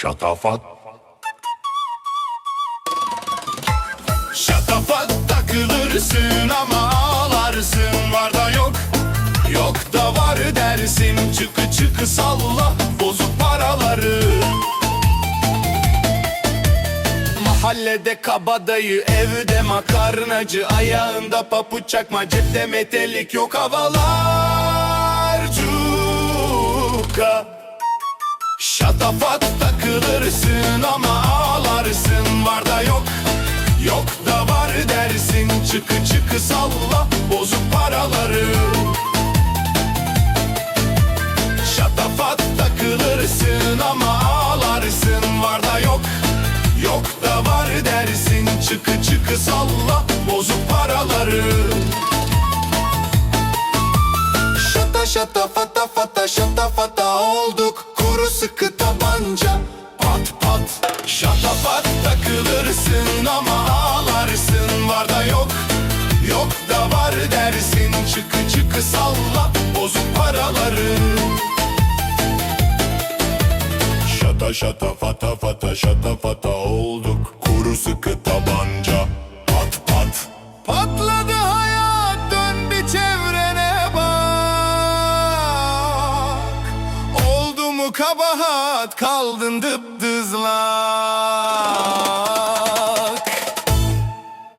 Şatafat. Şatafat takılırsın ama ağlarsın. Var da yok Yok da var dersin. Çıkı çıkı salla bozuk paraları. Mahallede kabadayı evde makarnacı. Ayağında papuç çakma cepte metelik yok havalar. Cuka. Şatafat takılırsın ama ağlarsın. Var da yok Yok da var dersin. Çıkı çıkı salla bozuk paraları. Şatafat takılırsın ama ağlarsın. Var da yok Yok da var dersin. Çıkı çıkı salla bozuk paraları. Şata şata fata fata şata takılırsın ama ağlarsın. Var da yok Yok da var dersin. Çıkı çıkı salla bozuk paraları. Şata şata fata fata şata fata olduk. Kuru sıkı tabanca. Pat pat. Patladı hayat dön bir çevrene bak. Oldu mu kabahat kaldın dıpdızlak